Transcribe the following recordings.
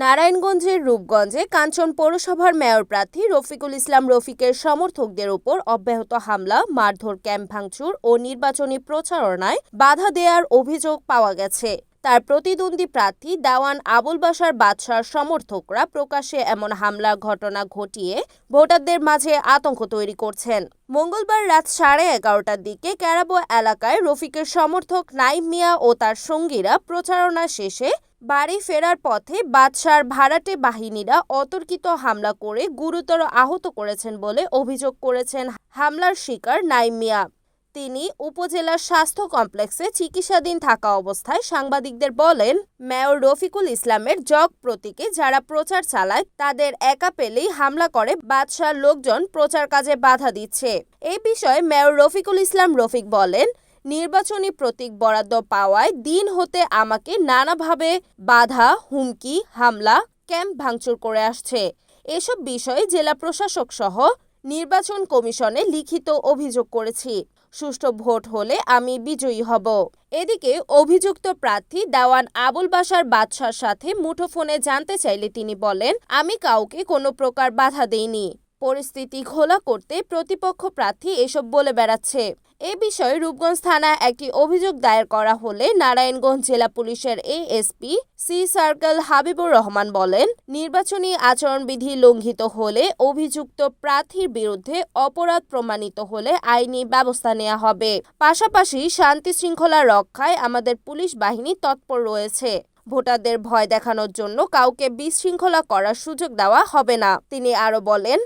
নারায়ণগঞ্জের রূপগঞ্জে কাঞ্চন পৌরসভার মেয়র প্রার্থী রফিকুল ইসলাম রফিকের সমর্থকদের উপর অব্যাহত হামলা, মারধর, ক্যাম্প ভাঙচুর ও নির্বাচনী প্রচারণায় বাধা দেওয়ার অভিযোগ পাওয়া গেছে। তার প্রতিদ্বন্দ্বী প্রার্থী দাওয়ান আবুল বাসার বাদশার সমর্থকরা প্রকাশ্যে এমন হামলার ঘটনা ঘটিয়ে ভোটারদের মাঝে আতঙ্ক তৈরি করছেন। মঙ্গলবার রাত সাড়ে এগারোটার দিকে ক্যারাবো এলাকায় রফিকের সমর্থক নাইম মিয়া ও তার সঙ্গীরা প্রচারণা শেষে বাড়ি ফেরার পথে বাদশার ভাড়াটে বাহিনীরা অতর্কিত হামলা করে গুরুতর আহত করেছেন বলে অভিযোগ করেছেন হামলার শিকার নাইম মিয়া। তিনি উপজেলার স্বাস্থ্য কমপ্লেক্সে চিকিৎসাধীন থাকা অবস্থায় সাংবাদিকদের বলেন, মেয়র রফিকুল ইসলামের জগ প্রতীকে যারা প্রচার চালায়, তাদের একা পেলেই হামলা করে বাদশার লোকজন প্রচার কাজে বাধা দিচ্ছে। এই বিষয়ে মেয়র রফিকুল ইসলাম রফিক বলেন নির্বাচনী প্রতীক বরাদ্দ পাওয়ায় দিন হতে আমাকে নানাভাবে বাধা, হুমকি, হামলা, ক্যাম্প ভাঙচুর করে আসছে। এসব বিষয়ে জেলা প্রশাসক সহ নির্বাচন কমিশনে লিখিত অভিযোগ করেছি। সুষ্ঠু ভোট হলে আমি বিজয়ী হব। এদিকে অভিযুক্ত প্রার্থী দেওয়ান আবুল বাসার বাদশার সাথে মুঠোফোনে জানতে চাইলে তিনি বলেন, আমি কাউকে কোনো প্রকার বাধা দেইনি। পরিস্থিতি ঘোলা করতে প্রতিপক্ষ প্রার্থী এসব বলে বেড়াচ্ছে। এ বিষয়ে রূপগঞ্জ থানায় একটি অভিযোগ দায়ের করা হলে নারায়ণগঞ্জ জেলা পুলিশের ASP C circle Habibur Rahman বলেন, নির্বাচনী আচরণবিধি লঙ্ঘিত হলে অভিযুক্ত প্রার্থীর বিরুদ্ধে অপরাধ প্রমাণিত হলে আইনি ব্যবস্থা নেওয়া হবে। পাশাপাশি শান্তি শৃঙ্খলা রক্ষায় আমাদের পুলিশ বাহিনী তৎপর রয়েছে। ভোটারদের ভয় দেখানোর জন্য কাউকে বিশৃঙ্খলা করার সুযোগ দেওয়া হবে না। তিনি আরও বলেন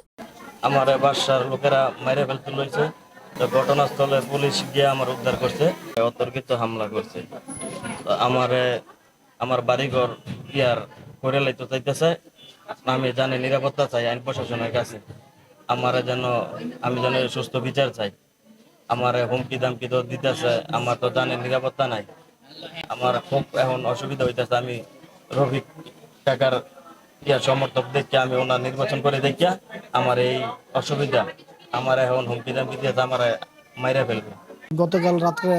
আমার বাসার লোকেরা মাইরে ফেলতে লইছে। তো ঘটনাস্থলে পুলিশ গিয়ে আমার উদ্ধার করছে, অতর্কিত হামলা করছে। তো আমারে, আমার বাড়িঘর ইয়ার করে লাইতে চাইতেছে। আমি জানি নিরাপত্তা চাই, আইন প্রশাসনের কাছে। আমার যেন, আমি যেন সুস্থ বিচার চাই। আমার হুমকি দামকি তো দিতেছে, আমার তো জানি নিরাপত্তা নাই। আমার খুব এখন অসুবিধা হইতেছে, আমি রফিক কাকার ইয়া সমর্থক দেখিয়া, আমি ওনার নির্বাচন করে দেখিয়া আমার এই অসুবিধা, আমার এখন হুমকি দামকি দিয়ে আমার মাইরা ফেলবে। গতকাল রাত্রে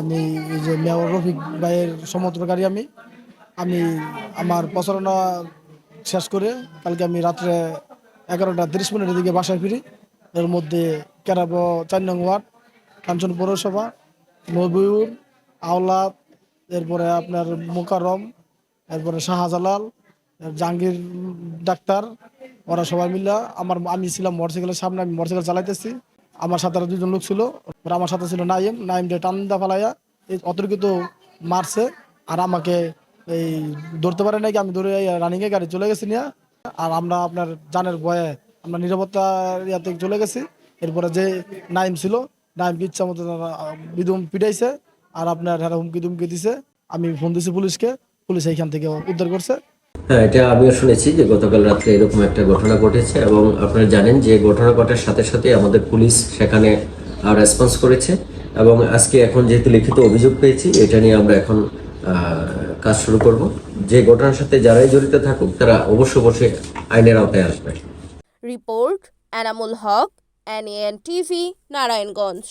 আমি এই যে মেয়র রফিক ভাইয়ের সমর্থনকারী আমি আমি আমার প্রচারণা শেষ করে কালকে আমি রাত্রে এগারোটা তিরিশ মিনিটের দিকে বাসায় ফিরি। এর মধ্যে কেরাব চার নং ওয়ার্ড, কাঞ্চন পৌরসভা নবীর আওলাদ, এরপরে আপনার মোকারম এরপরে শাহজালাল জাহাঙ্গীর ডাক্তার, ওরা সবাই মিলে আমার, আমি ছিলাম মোটরসাইকেলের সামনে, আমি মোটরসাইকেল চালাইতেছি। আমার সাথে দুজন লোক ছিল, ওরা আমার সাথে ছিল নাইম। নাইম দিয়ে টান্দা ফালাইয়া এই অতর্কিত মারছে আর আমাকে এই ধরতে পারে নাকি আমি ধরে রানিংয়ে গাড়ি চলে গেছি নিয়ে। আর আমরা আপনার জানের ভয়ে আমরা নিরাপত্তা ইয়াতে চলে গেছি। এরপরে যে নাইম ছিল নাইম ইচ্ছা মতো বিদুম পিটাইছে আর আপনার হেরা হুমকি দুমকি দিছে। আমি ফোন দিছি পুলিশকে, পুলিশ এইখান থেকে উদ্ধার করছে। হ্যাঁ এটা আমিও শুনেছি যে গতকাল রাত্রে এরকম একটা ঘটনা ঘটেছে এবং আপনারা জানেন যে ঘটনা ঘটার সাথে সাথে আমাদের পুলিশ সেখানে রেসপন্স করেছে এবং আজকে এখন যেহেতু লিখিত অভিযোগ পেয়েছি, এটা নিয়ে আমরা এখন কাজ শুরু করব। যে ঘটনার সাথে যারাই জড়িত থাকুক, তারা অবশ্য অবশ্যই আইনের আওতায় আসবে। Report, Enamul Haque NN TV, Narayanganj.